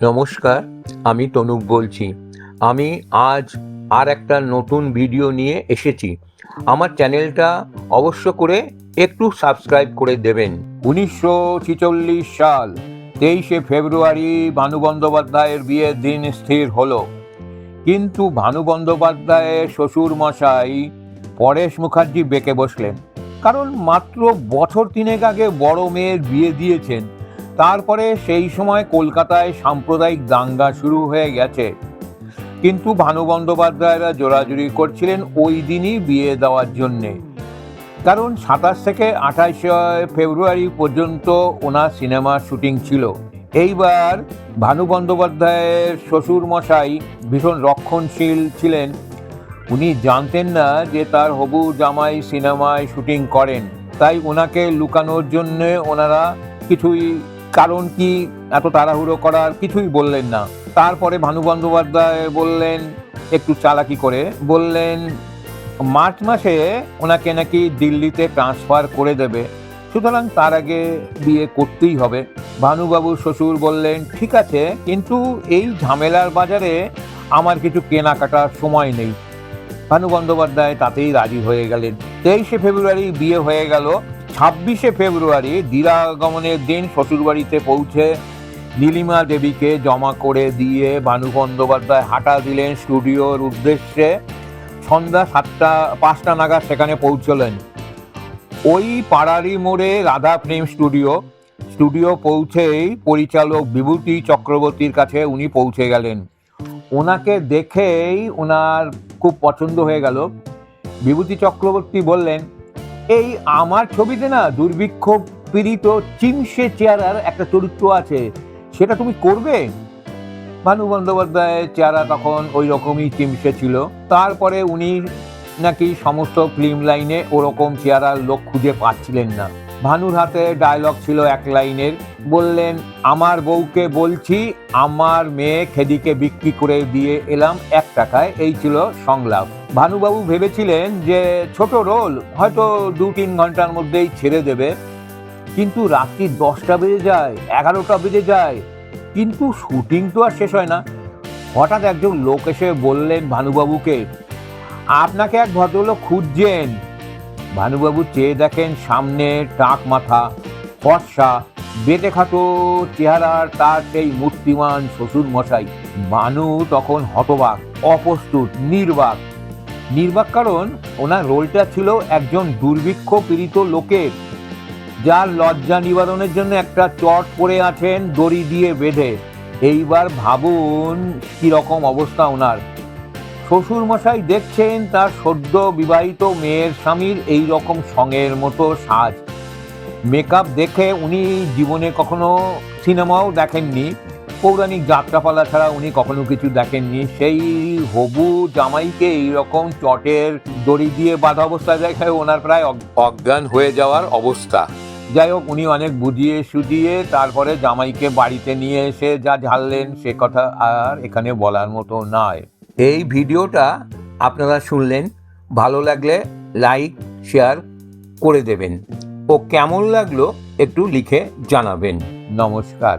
নমস্কার, আমি তনুপ বলছি। আমি আজ আর একটা নতুন ভিডিও নিয়ে এসেছি। আমার চ্যানেলটা অবশ্য করে একটু সাবস্ক্রাইব করে দেবেন। উনিশশো সাল, তেইশে ফেব্রুয়ারি ভানু বন্দ্যোপাধ্যায়ের বিয়ের দিন স্থির হলো। কিন্তু ভানু বন্দ্যোপাধ্যায়ের শ্বশুর মশাই পরেশ মুখার্জি বেঁকে বসলেন। কারণ মাত্র বছর তিনেক আগে বড় মেয়ের বিয়ে দিয়েছেন। তারপরে সেই সময় কলকাতায় সাম্প্রদায়িক দাঙ্গা শুরু হয়ে গেছে। কিন্তু ভানু বন্দ্যোপাধ্যায়রা জোরাজুরি করছিলেন ওই দিনই বিয়ে দেওয়ার জন্যে। কারণ সাতাশ থেকে আঠাশে ফেব্রুয়ারি পর্যন্ত ওনার সিনেমার শুটিং ছিল। এইবার ভানু বন্দ্যোপাধ্যায়ের শ্বশুর মশাই ভীষণ রক্ষণশীল ছিলেন। উনি জানতেন না যে তার হবু জামাই সিনেমায় শুটিং করেন। তাই ওনাকে লুকানোর জন্য ওনারা কিছুই কারণ কি? এত তাড়াহুড়ো করার কিছুই বললেন না। তারপরে ভানু বন্দ্যোপাধ্যায় বললেন, একটু চালাকি করে। বললেন, মার্চ মাসে ওনাকে নাকি দিল্লিতে ট্রান্সফার করে দেবে। সুতরাং তার আগে বিয়ে করতেই হবে। ভানুবাবুর শ্বশুর বললেন, ঠিক আছে, কিন্তু এই ঝামেলার বাজারে আমার কিছু কেনাকাটার সময় নেই। ভানু বন্দ্যোপাধ্যায় তাতেই রাজি হয়ে গেলেন। তেইশে ফেব্রুয়ারি বিয়ে হয়ে গেল। ছাব্বিশে ফেব্রুয়ারি দিরাগমনের দিন শ্বশুরবাড়িতে পৌঁছে নীলিমা দেবীকে জমা করে দিয়ে ভানু বন্দ্যোপাধ্যায় হাঁটা দিলেন স্টুডিওর উদ্দেশ্যে। সন্ধ্যা সাতটা, পাঁচটা নাগাদ সেখানে পৌঁছলেন। ওই পাড়ারি মোড়ে রাধা ফিল্ম স্টুডিও। স্টুডিও পৌঁছেই পরিচালক বিভূতি চক্রবর্তীর কাছে উনি পৌঁছে গেলেন। ওনাকে দেখেই ওনার খুব পছন্দ হয়ে গেল। বিভূতি চক্রবর্তী বললেন এই আমার ছবিতে না দুর্ভিক্ষ পীড়িত চিমসে চেয়ারার একটা চরিত্র আছে। সেটা তুমি করবে? ভানু বন্দ্যোপাধ্যায়ের চেহারা তখন ওই রকমই চিমসে ছিল। তারপরে উনি নাকি সমস্ত ফিল্ম লাইনে ওরকম চেহারার লোক খুঁজে পাচ্ছিলেন না। ভানুর হাতে ডায়লগ ছিল এক লাইনের বললেন, আমার বউকে বলছি, আমার মেয়ে খেদিকে বিক্রি করে দিয়ে এলাম এক টাকায়। এই ছিল সংলাপ। ভানুবাবু ভেবেছিলেন যে ছোট রোল হয়তো দু তিন ঘণ্টার মধ্যেই ছেড়ে দেবে। কিন্তু রাত্রি দশটা বেজে যায়, এগারোটা বেজে যায়, কিন্তু শুটিং তো আর শেষ হয় না। হঠাৎ একজন লোক এসে বললেন ভানুবাবুকে, আপনাকে এক ভদ্রলোক খুঁজছেন। ভানুবাবু চেয়ে দেখেন সামনে টাক মাথা, ফর্সা, বেটে খাটো চেহারার তার সেই মূর্তিমান শ্বশুর মশাই ভানু তখন হতবাক, অপ্রস্তুত, নির্বাক। নির্বাক কারণ ওনার রোলটা ছিল একজন দুর্ভিক্ষ পীড়িত লোকের, যার লজ্জা নিবারণের জন্য একটা চট পরে আছেন দড়ি দিয়ে বেঁধে। এইবার ভাবুন কীরকম অবস্থা ওনার। শ্বশুরমশাই দেখছেন তার সদ্য বিবাহিত মেয়ের স্বামীর এই রকম সঙের মতো সাজ। মেকআপ দেখে উনি জীবনে কখনো সিনেমাও দেখেননি। পৌরাণিক যাত্রাপালা ছাড়া উনি কখনো কিছু দেখেননি। সেই হবু জামাইকে এইরকম চটের দড়ি দিয়ে বাঁধা অবস্থায় দেখে ওনার প্রায় অজ্ঞান হয়ে যাওয়ার অবস্থা। যাই হোক, উনি অনেক বুঝিয়ে সুজিয়ে তারপরে জামাইকে বাড়িতে নিয়ে এসে যা ঝাললেন সে কথা আর এখানে বলার মতো নয়। এই ভিডিওটা আপনারা শুনলেন, ভালো লাগলে লাইক, শেয়ার করে দেবেন। ও কেমন লাগল একটু লিখে জানাবেন। নমস্কার।